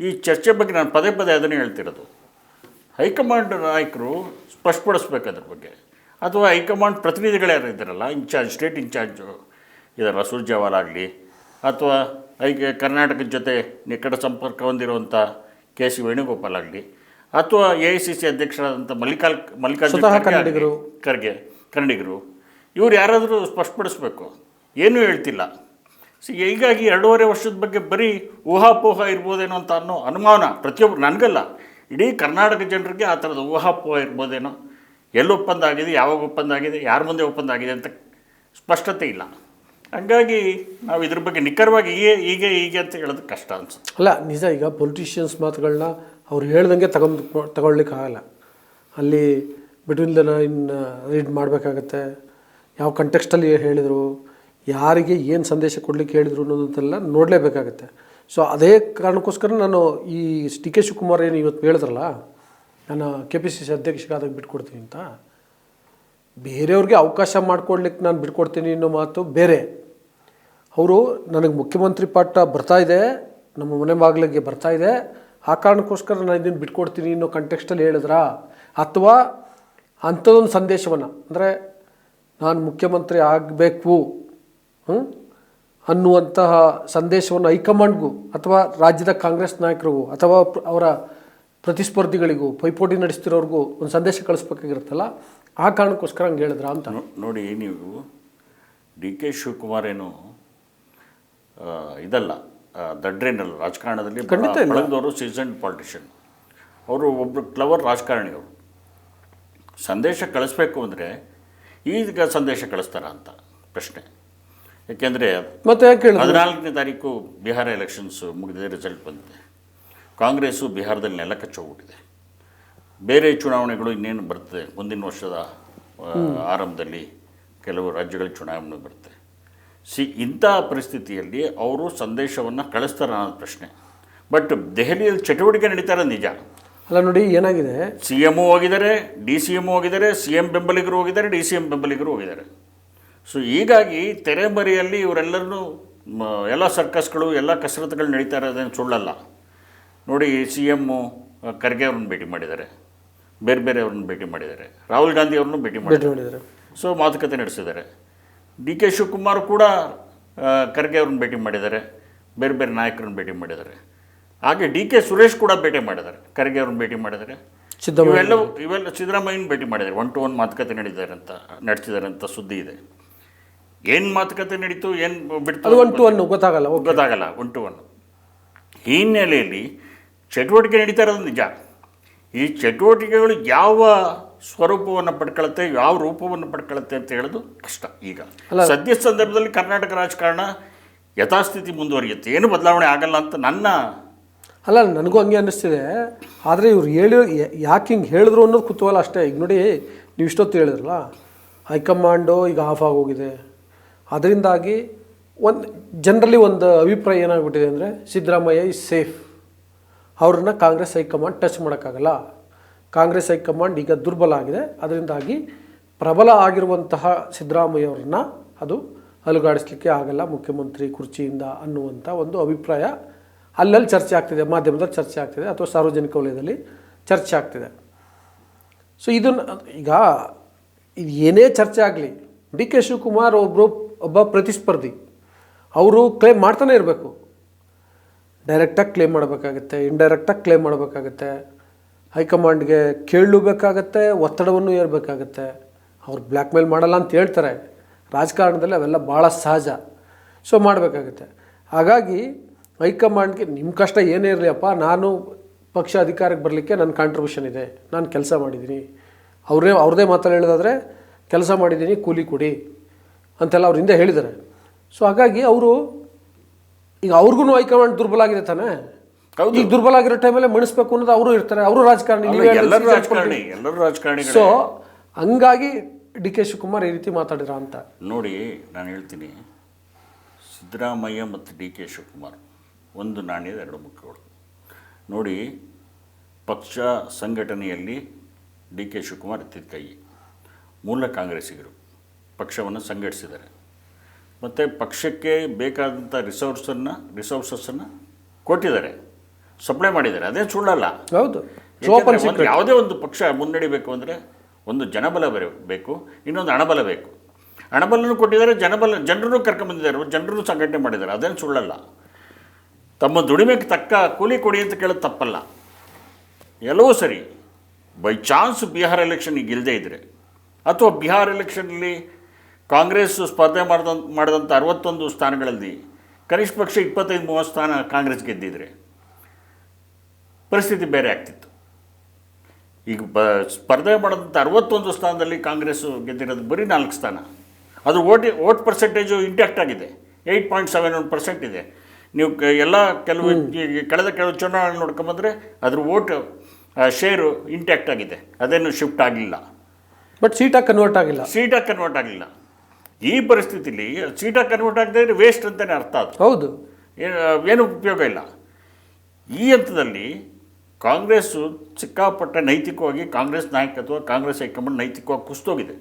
ಈ ಚರ್ಚೆ ಬಗ್ಗೆ ನಾನು ಪದೇ ಪದೇ ಅದನ್ನೇ ಹೇಳ್ತಿರೋದು. ಹೈಕಮಾಂಡ್ ನಾಯಕರು ಸ್ಪಷ್ಟಪಡಿಸ್ಬೇಕು ಅದ್ರ ಬಗ್ಗೆ. ಅಥವಾ ಹೈಕಮಾಂಡ್ ಪ್ರತಿನಿಧಿಗಳು ಯಾರು ಇದ್ದಾರಲ್ಲ ಇನ್ಚಾರ್ಜ್ ಸ್ಟೇಟ್ ಇನ್ಚಾರ್ಜು ಇದಾರಲ್ಲ ಸುರ್ಜೇವಾಲ ಆಗಲಿ ಅಥವಾ ಹೈಕೆ ಕರ್ನಾಟಕದ ಜೊತೆ ನಿಕಟ ಸಂಪರ್ಕ ಹೊಂದಿರುವಂಥ ಕೆ ಸಿ ವೇಣುಗೋಪಾಲ್ ಆಗಲಿ ಅಥವಾ ಎ ಐ ಸಿ ಸಿ ಅಧ್ಯಕ್ಷರಾದಂಥ ಮಲ್ಲಿಕಾಲ್ ಮಲ್ಲಿಕಾರ್ಜುನ ಖರ್ಗೆ ಕನ್ನಡಿಗರು. ಇವ್ರು ಯಾರಾದರೂ ಸ್ಪಷ್ಟಪಡಿಸ್ಬೇಕು. ಏನೂ ಹೇಳ್ತಿಲ್ಲ. ಸಿ, ಹೀಗಾಗಿ ಎರಡೂವರೆ ವರ್ಷದ ಬಗ್ಗೆ ಬರೀ ಊಹಾಪೋಹ ಇರ್ಬೋದೇನೋ ಅಂತ ಅನ್ನೋ ಅನುಮಾನ ಪ್ರತಿಯೊಬ್ಬರು ನನಗಲ್ಲ. ಇಡೀ ಕರ್ನಾಟಕ ಜನರಿಗೆ ಆ ಥರದ ಊಹಾಪೋಹ ಇರ್ಬೋದೇನೋ. ಎಲ್ಲಿ ಒಪ್ಪಂದ ಆಗಿದೆ, ಯಾವಾಗ ಒಪ್ಪಂದ ಆಗಿದೆ, ಯಾರ ಮುಂದೆ ಒಪ್ಪಂದ ಆಗಿದೆ ಅಂತ ಸ್ಪಷ್ಟತೆ ಇಲ್ಲ. ಹಂಗಾಗಿ ನಾವು ಇದ್ರ ಬಗ್ಗೆ ನಿಖರವಾಗಿ ಹೀಗೆ ಹೀಗೆ ಹೀಗೆ ಅಂತ ಹೇಳೋದು ಕಷ್ಟ ಅನ್ಸುತ್ತೆ. ಅಲ್ಲ, ನಿಜ, ಈಗ ಪೊಲಿಟಿಷಿಯನ್ಸ್ ಮಾತುಗಳನ್ನ ಅವ್ರು ಹೇಳ್ದಂಗೆ ತಗೊಂಡು ತಗೊಳ್ಲಿಕ್ಕೆ ಆಗಲ್ಲ ಅಲ್ಲಿ ಬಿಟ್ವೀನ್ ದ ಇನ್ನು ರೀಡ್ ಮಾಡಬೇಕಾಗತ್ತೆ. ಯಾವ ಕಂಟೆಕ್ಸ್ಟಲ್ಲಿ ಹೇಳಿದರು, ಯಾರಿಗೆ ಏನು ಸಂದೇಶ ಕೊಡಲಿಕ್ಕೆ ಹೇಳಿದರು ಅನ್ನೋದನ್ನೆಲ್ಲ ನೋಡಲೇಬೇಕಾಗತ್ತೆ. ಸೊ ಅದೇ ಕಾರಣಕ್ಕೋಸ್ಕರ ನಾನು ಈ ಡಿ ಕೆ ಶಿವಕುಮಾರ್ ಏನು ಇವತ್ತು ಹೇಳಿದ್ರಲ್ಲ, ನಾನು ಕೆ ಪಿ ಸಿ ಸಿ ಅಧ್ಯಕ್ಷರಾದಾಗ ಬಿಟ್ಕೊಡ್ತೀನಿ ಅಂತ. ಬೇರೆಯವ್ರಿಗೆ ಅವಕಾಶ ಮಾಡಿಕೊಡ್ಲಿಕ್ಕೆ ನಾನು ಬಿಟ್ಕೊಡ್ತೀನಿ ಅನ್ನೋ ಮಾತು ಬೇರೆ. ಅವರು ನನಗೆ ಮುಖ್ಯಮಂತ್ರಿ ಪಾಠ ಇದೆ, ನಮ್ಮ ಮನೆ ಬಾಗಿಲಿಗೆ ಇದೆ, ಆ ಕಾರಣಕ್ಕೋಸ್ಕರ ನಾನು ಇದನ್ನು ಬಿಟ್ಕೊಡ್ತೀನಿ ಅನ್ನೋ ಕಂಟೆಕ್ಸ್ಟಲ್ಲಿ ಹೇಳಿದ್ರಾ? ಅಥವಾ ಅಂಥದ್ದೊಂದು ಸಂದೇಶವನ್ನು, ಅಂದರೆ ನಾನು ಮುಖ್ಯಮಂತ್ರಿ ಆಗಬೇಕು ಅನ್ನುವಂತಹ ಸಂದೇಶವನ್ನು ಹೈಕಮಾಂಡ್ಗೂ ಅಥವಾ ರಾಜ್ಯದ ಕಾಂಗ್ರೆಸ್ ನಾಯಕರಿಗೂ ಅಥವಾ ಅವರ ಪ್ರತಿಸ್ಪರ್ಧಿಗಳಿಗೂ ಪೈಪೋಟಿ ನಡೆಸ್ತಿರೋರಿಗೂ ಒಂದು ಸಂದೇಶ ಕಳಿಸ್ಬೇಕಾಗಿರುತ್ತಲ್ಲ ಆ ಕಾರಣಕ್ಕೋಸ್ಕರ ಹಂಗೆ ಹೇಳಿದ್ರ ಅಂತ. ನೋಡಿ ನೀವು ಡಿ ಕೆ ಶಿವಕುಮಾರ್ ಏನು ಇದಲ್ಲ ದಡ್ರೇನಲ್ಲ ರಾಜಕಾರಣದಲ್ಲಿ. ಬಳಗದವರು ಸೀಸನ್ಡ್ ಪಾಲಿಟಿಷಿಯನ್. ಅವರು ಒಬ್ಬರು ಕ್ಲವರ್ ರಾಜಕಾರಣಿ ಅವರು ಸಂದೇಶ ಕಳಿಸ್ಬೇಕು ಅಂದರೆ ಈಗ ಸಂದೇಶ ಕಳಿಸ್ತಾರ ಅಂತ ಪ್ರಶ್ನೆ. ಯಾಕೆಂದರೆ ಮತ್ತೆ ಯಾಕೆ ಹದಿನಾಲ್ಕನೇ ತಾರೀಕು ಬಿಹಾರ ಎಲೆಕ್ಷನ್ಸು ಮುಗಿದಿದೆ ರಿಸಲ್ಟ್ ಬಂದಿದೆ. ಕಾಂಗ್ರೆಸ್ಸು ಬಿಹಾರದಲ್ಲಿ ನೆಲ ಕಚ್ಚೋಗ್ಬಿಟ್ಟಿದೆ ಬೇರೆ ಚುನಾವಣೆಗಳು ಇನ್ನೇನು ಬರ್ತದೆ? ಮುಂದಿನ ವರ್ಷದ ಆರಂಭದಲ್ಲಿ ಕೆಲವು ರಾಜ್ಯಗಳ ಚುನಾವಣೆ ಬರುತ್ತೆ. ಸಿ ಇಂಥ ಪರಿಸ್ಥಿತಿಯಲ್ಲಿ ಅವರು ಸಂದೇಶವನ್ನು ಕಳಿಸ್ತಾರ ಅನ್ನೋದು ಪ್ರಶ್ನೆ. ಬಟ್ ದೆಹಲಿಯಲ್ಲಿ ಚಟುವಟಿಕೆ ನಡೀತಾರೆ ನಿಜ. ಅಲ್ಲ ನೋಡಿ ಏನಾಗಿದೆ? ಸಿ ಎಮ್ಮು ಹೋಗಿದ್ದಾರೆ ಡಿ ಸಿ ಎಂ ಹೋಗಿದ್ದಾರೆ ಸಿ ಎಂ ಬೆಂಬಲಿಗರು ಹೋಗಿದ್ದಾರೆ ಡಿ ಸಿ ಎಂ ಬೆಂಬಲಿಗರು ಹೋಗಿದ್ದಾರೆ. ಸೊ ಹೀಗಾಗಿ ತೆರೆಮರೆಯಲ್ಲಿ ಇವರೆಲ್ಲರೂ ಮ- ಎಲ್ಲ ಸರ್ಕಸ್ಗಳು ಎಲ್ಲ ಕಸರತ್ತುಗಳು ನಡೀತಾ ಇರೋದೇನು ಸುಳ್ಳಲ್ಲ. ನೋಡಿ ಸಿ ಎಮ್ಮು ಖರ್ಗೆ ಅವ್ರನ್ನ ಭೇಟಿ ಮಾಡಿದ್ದಾರೆ. ಬೇರೆ ಬೇರೆ ಅವ್ರನ್ನ ಭೇಟಿ ಮಾಡಿದ್ದಾರೆ. ರಾಹುಲ್ ಗಾಂಧಿ ಅವ್ರನ್ನೂ ಭೇಟಿ ಮಾಡಿ ಮಾಡಿದ್ದಾರೆ. ಸೊ ಮಾತುಕತೆ ನಡೆಸಿದ್ದಾರೆ. ಡಿ ಕೆ ಶಿವಕುಮಾರ್ ಕೂಡ ಖರ್ಗೆ ಅವ್ರನ್ನ ಭೇಟಿ ಮಾಡಿದ್ದಾರೆ. ಬೇರೆ ಬೇರೆ ನಾಯಕರನ್ನ ಭೇಟಿ ಮಾಡಿದ್ದಾರೆ. ಹಾಗೆ ಡಿ ಕೆ ಸುರೇಶ್ ಕೂಡ ಭೇಟಿ ಮಾಡಿದ್ದಾರೆ. ಖರ್ಗೆ ಅವ್ರನ್ನ ಭೇಟಿ ಮಾಡಿದ್ದಾರೆ. ಸಿದ್ದರಾಮಯ್ಯ. ಇವೆಲ್ಲವೂ ಇವೆಲ್ಲ ಸಿದ್ದರಾಮಯ್ಯನ ಭೇಟಿ ಮಾಡಿದ್ದಾರೆ. ಒನ್ ಟು ಒನ್ ಮಾತುಕತೆ ನಡೀತಾರೆ ಅಂತ ನಡೆಸಿದ್ದಾರೆ ಅಂತ ಸುದ್ದಿ ಇದೆ. ಏನು ಮಾತುಕತೆ ನಡೀತು ಏನು ಬಿಡ್ತು ಒನ್ ಟು ಒನ್ ಗೊತ್ತಾಗಲ್ಲ ಗೊತ್ತಾಗಲ್ಲ ಒನ್ ಟು ಒನ್ ಈ ಹಿನ್ನೆಲೆಯಲ್ಲಿ ಚಟುವಟಿಕೆ ನಡೀತಾ ಇರೋದು ನಿಜ. ಈ ಚಟುವಟಿಕೆಗಳು ಯಾವ ಸ್ವರೂಪವನ್ನು ಪಡ್ಕೊಳ್ಳುತ್ತೆ ಯಾವ ರೂಪವನ್ನು ಪಡ್ಕೊಳ್ಳುತ್ತೆ ಅಂತ ಹೇಳೋದು ಕಷ್ಟ ಈಗ. ಸದ್ಯ ಸಂದರ್ಭದಲ್ಲಿ ಕರ್ನಾಟಕ ರಾಜಕಾರಣ ಯಥಾಸ್ಥಿತಿ ಮುಂದುವರಿಯುತ್ತೆ. ಏನು ಬದಲಾವಣೆ ಆಗಲ್ಲ ಅಂತ ನನ್ನ ಅಲ್ಲ, ನನಗೂ ಹಂಗೆ ಅನ್ನಿಸ್ತಿದೆ. ಆದರೆ ಇವ್ರು ಹೇಳಿ, ಯಾಕೆ ಹಿಂಗೆ ಹೇಳಿದ್ರು ಅನ್ನೋದು ಕುತೂಹಲ ಅಷ್ಟೇ. ಈಗ ನೋಡಿ, ನೀವು ಇಷ್ಟೊತ್ತು ಹೇಳಿದ್ರಲ್ಲ, ಹೈಕಮಾಂಡು ಈಗ ಆಫ್ ಆಗೋಗಿದೆ. ಅದರಿಂದಾಗಿ ಒಂದು ಜನರಲಿ ಒಂದು ಅಭಿಪ್ರಾಯ ಏನಾಗ್ಬಿಟ್ಟಿದೆ ಅಂದರೆ, ಸಿದ್ದರಾಮಯ್ಯ ಇಸ್ ಸೇಫ್ ಅವ್ರನ್ನ ಕಾಂಗ್ರೆಸ್ ಹೈಕಮಾಂಡ್ ಟಚ್ ಮಾಡೋಕ್ಕಾಗಲ್ಲ. ಕಾಂಗ್ರೆಸ್ ಹೈಕಮಾಂಡ್ ಈಗ ದುರ್ಬಲ ಆಗಿದೆ. ಅದರಿಂದಾಗಿ ಪ್ರಬಲ ಆಗಿರುವಂತಹ ಸಿದ್ದರಾಮಯ್ಯವ್ರನ್ನ ಅದು ಅಲುಗಾಡಿಸ್ಲಿಕ್ಕೆ ಆಗಲ್ಲ ಮುಖ್ಯಮಂತ್ರಿ ಕುರ್ಚಿಯಿಂದ ಅನ್ನುವಂಥ ಒಂದು ಅಭಿಪ್ರಾಯ ಅಲ್ಲಲ್ಲಿ ಚರ್ಚೆ ಆಗ್ತಿದೆ, ಮಾಧ್ಯಮದಲ್ಲಿ ಚರ್ಚೆ ಆಗ್ತಿದೆ ಅಥವಾ ಸಾರ್ವಜನಿಕ ವಲಯದಲ್ಲಿ ಚರ್ಚೆ ಆಗ್ತಿದೆ. ಸೊ ಇದನ್ನು ಈಗ ಇದು ಏನೇ ಚರ್ಚೆ ಆಗಲಿ, ಡಿ ಕೆ ಶಿವಕುಮಾರ್ ಒಬ್ಬರು ಒಬ್ಬ ಪ್ರತಿಸ್ಪರ್ಧಿ. ಅವರು ಕ್ಲೇಮ್ ಮಾಡ್ತಾನೆ ಇರಬೇಕು. ಡೈರೆಕ್ಟಾಗಿ ಕ್ಲೇಮ್ ಮಾಡಬೇಕಾಗತ್ತೆ ಇಂಡೈರೆಕ್ಟಾಗಿ ಕ್ಲೇಮ್ ಮಾಡಬೇಕಾಗತ್ತೆ. ಹೈಕಮಾಂಡ್ಗೆ ಕೇಳಬೇಕಾಗತ್ತೆ ಒತ್ತಡವನ್ನು ಏರಬೇಕಾಗತ್ತೆ. ಅವ್ರು ಬ್ಲ್ಯಾಕ್ ಮೇಲ್ ಮಾಡಲ್ಲ ಅಂತ ಹೇಳ್ತಾರೆ. ರಾಜಕಾರಣದಲ್ಲಿ ಅವೆಲ್ಲ ಭಾಳ ಸಹಜ. ಸೊ ಮಾಡಬೇಕಾಗತ್ತೆ. ಹಾಗಾಗಿ ಹೈಕಮಾಂಡ್ಗೆ ನಿಮ್ಮ ಕಷ್ಟ ಏನೇ ಇರಲಿ ಅಪ್ಪ ನಾನು ಪಕ್ಷ ಅಧಿಕಾರಕ್ಕೆ ಬರಲಿಕ್ಕೆ ನನ್ನ ಕಾಂಟ್ರಿಬ್ಯೂಷನ್ ಇದೆ. ನಾನು ಕೆಲಸ ಮಾಡಿದ್ದೀನಿ. ಅವರೇ ಅವ್ರದೇ ಮಾತಲ್ಲಿ ಹೇಳೋದಾದರೆ ಕೆಲಸ ಮಾಡಿದ್ದೀನಿ ಕೂಲಿ ಕೊಡಿ ಅಂತೆಲ್ಲ ಅವ್ರ ಹಿಂದೆ ಹೇಳಿದ್ದಾರೆ. ಸೊ ಹಾಗಾಗಿ ಅವರು ಈಗ ಅವ್ರಿಗೂ ಹೈಕಮಾಂಡ್ ದುರ್ಬಲ ಆಗಿದೆ ತಾನೆ? ಈಗ ದುರ್ಬಲ ಆಗಿರೋ ಟೈಮಲ್ಲಿ ಮಣಿಸ್ಬೇಕು ಅನ್ನೋದು ಅವರು ಇರ್ತಾರೆ. ಅವರು ರಾಜಕಾರಣಿ ಸೊ ಹಂಗಾಗಿ ಡಿ ಕೆ ಶಿವಕುಮಾರ್ ಈ ರೀತಿ ಮಾತಾಡಿರ ಅಂತ. ನೋಡಿ ನಾನು ಹೇಳ್ತೀನಿ. ಸಿದ್ದರಾಮಯ್ಯ ಮತ್ತು ಡಿ ಕೆ ಶಿವಕುಮಾರ್. ಒಂದು ನಾಣ್ಯದ ಎರಡು ಮುಖಗಳು. ನೋಡಿ ಪಕ್ಷ ಸಂಘಟನೆಯಲ್ಲಿ ಡಿ ಕೆ ಶಿವಕುಮಾರ್ ಎತ್ತಿದ ಕೈ. ಮೂಲ ಕಾಂಗ್ರೆಸ್ಸಿಗರು ಪಕ್ಷವನ್ನು ಸಂಘಟಿಸಿದ್ದಾರೆ. ಮತ್ತು ಪಕ್ಷಕ್ಕೆ ಬೇಕಾದಂಥ ರಿಸೋರ್ಸನ್ನು ರಿಸೋರ್ಸಸ್ಸನ್ನು ಕೊಟ್ಟಿದ್ದಾರೆ. ಸಪ್ಲೈ ಮಾಡಿದ್ದಾರೆ. ಅದೇ ಸುಳ್ಳಲ್ಲ. ಹೌದು. ಯಾವುದೇ ಒಂದು ಪಕ್ಷ ಮುನ್ನಡಿಬೇಕು ಅಂದರೆ ಒಂದು ಜನಬಲ ಬೇಕು ಇನ್ನೊಂದು ಹಣಬಲ ಬೇಕು. ಹಣಬಲನೂ ಕೊಟ್ಟಿದ್ದಾರೆ ಜನಬಲ ಜನರನ್ನು ಕರ್ಕೊಂಡ್ಬಂದಿದ್ದಾರೆ ಜನರನ್ನು ಸಂಘಟನೆ ಮಾಡಿದ್ದಾರೆ. ಅದೇನು ಸುಳ್ಳಲ್ಲ. ತಮ್ಮ ದುಡಿಮೆಗೆ ತಕ್ಕ ಕೂಲಿ ಕೊಡಿ ಅಂತ ಕೇಳೋದು ತಪ್ಪಲ್ಲ. ಎಲ್ಲವೂ ಸರಿ, ಬೈ ಚಾನ್ಸ್ ಬಿಹಾರ್ ಎಲೆಕ್ಷನ್ ಈಗ ಇಲ್ಲದೇ ಇದ್ದರೆ ಅಥವಾ ಬಿಹಾರ್ ಎಲೆಕ್ಷನಲ್ಲಿ ಕಾಂಗ್ರೆಸ್ ಸ್ಪರ್ಧೆ ಮಾಡ್ದ ಮಾಡಿದಂಥ ಅರವತ್ತೊಂದು ಸ್ಥಾನಗಳಲ್ಲಿ ಕನಿಷ್ಠ ಪಕ್ಷ ಇಪ್ಪತ್ತೈದು, ಮೂವತ್ತು ಸ್ಥಾನ ಕಾಂಗ್ರೆಸ್ ಗೆದ್ದಿದ್ರೆ ಪರಿಸ್ಥಿತಿ ಬೇರೆ ಆಗ್ತಿತ್ತು. ಈಗ ಬ, ಸ್ಪರ್ಧೆ ಮಾಡಿದಂಥ ಅರವತ್ತೊಂದು ಸ್ಥಾನದಲ್ಲಿ ಕಾಂಗ್ರೆಸ್ ಗೆದ್ದಿರೋದು ಬರೀ ನಾಲ್ಕು ಸ್ಥಾನ. ಅದು ಓಟಿ ಓಟ್ ಪರ್ಸೆಂಟೇಜು ಇಂಟ್ಯಾಕ್ಟ್ ಆಗಿದೆ. Eight point seven one percent ಇದೆ. ನೀವು ಕ- ಎಲ್ಲ ಕೆಲವು ಕಳೆದ ಕೆಲವು ಚುನಾವಣೆ ನೋಡ್ಕೊಂಬಂದ್ರೆ ಅದ್ರ ಓಟ್ ಶೇರು ಇಂಟ್ಯಾಕ್ಟ್ ಆಗಿದೆ. ಅದೇನು ಶಿಫ್ಟ್ ಆಗಲಿಲ್ಲ ಬಟ್ ಸೀಟಾಗಿ ಕನ್ವರ್ಟ್ ಆಗಿಲ್ಲ. ಸೀಟಾಗಿ ಕನ್ವರ್ಟ್ ಆಗಲಿಲ್ಲ ಈ ಪರಿಸ್ಥಿತಿಲಿ ಸೀಟಾಗಿ ಕನ್ವರ್ಟ್ ಆಗದೆ ಇದ್ರೆ ವೇಸ್ಟ್ ಅಂತಲೇ ಅರ್ಥ ಅದು. ಹೌದು. ಏನು ಉಪಯೋಗ ಇಲ್ಲ. ಈ ಹಂತದಲ್ಲಿ ಕಾಂಗ್ರೆಸ್ಸು ಸಿಕ್ಕಾಪಟ್ಟೆ ನೈತಿಕವಾಗಿ ಕಾಂಗ್ರೆಸ್ ನಾಯಕತ್ವ ಕಾಂಗ್ರೆಸ್ ಹೈಕಮಾಂಡ್ ನೈತಿಕವಾಗಿ ಕುಸಿದೋಗಿದೆ.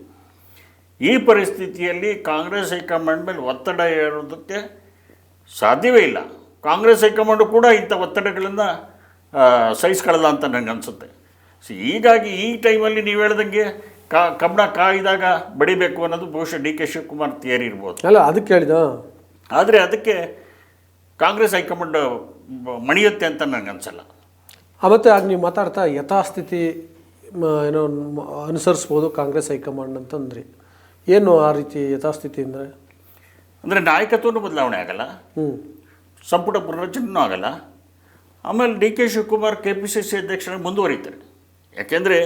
ಈ ಪರಿಸ್ಥಿತಿಯಲ್ಲಿ ಕಾಂಗ್ರೆಸ್ ಹೈಕಮಾಂಡ್ ಮೇಲೆ ಒತ್ತಡ ಹೇರೋದಕ್ಕೆ ಸಾಧ್ಯವೇ ಇಲ್ಲ. ಕಾಂಗ್ರೆಸ್ ಹೈಕಮಾಂಡು ಕೂಡ ಇಂಥ ಒತ್ತಡಗಳನ್ನು ಸಹಿಸ್ಕೊಳ್ಳಲ್ಲ ಅಂತ ನನಗೆ ಅನಿಸುತ್ತೆ. ಸೊ ಹೀಗಾಗಿ ಈ ಟೈಮಲ್ಲಿ ನೀವು ಹೇಳ್ದಂಗೆ ಕಾ ಕಬ್ಬಣ ಕಾಯ್ದಾಗ ಬಡಿಬೇಕು ಅನ್ನೋದು ಬಹುಶಃ ಡಿ ಕೆ ಶಿವಕುಮಾರ್ ಥಿಯರಿ ಇರ್ಬೋದು. ಅಲ್ಲ ಅದಕ್ಕೆ ಹೇಳಿದ ಆದರೆ ಅದಕ್ಕೆ ಕಾಂಗ್ರೆಸ್ ಹೈಕಮಾಂಡ್ ಮಣಿಯುತ್ತೆ ಅಂತ ನನಗೆ ಅನ್ಸಲ್ಲ. ಮತ್ತು ಆಗ ನೀವು ಮಾತಾಡ್ತಾ ಯಥಾಸ್ಥಿತಿ ಏನೋ ಅನುಸರಿಸ್ಬೋದು ಕಾಂಗ್ರೆಸ್ ಹೈಕಮಾಂಡ್ ಅಂತಂದ್ರಿ. ಏನು ಆ ರೀತಿ ಯಥಾಸ್ಥಿತಿ ಅಂದರೆ? ಅಂದರೆ ನಾಯಕತ್ವನೂ ಬದಲಾವಣೆ ಆಗಲ್ಲ. ಸಂಪುಟ ಪುನರಚನೆಯೂ ಆಗಲ್ಲ. ಆಮೇಲೆ D K Shivakumar K P C C ಅಧ್ಯಕ್ಷರಾಗಿ ಮುಂದುವರಿತಾರೆ. ಯಾಕೆಂದರೆ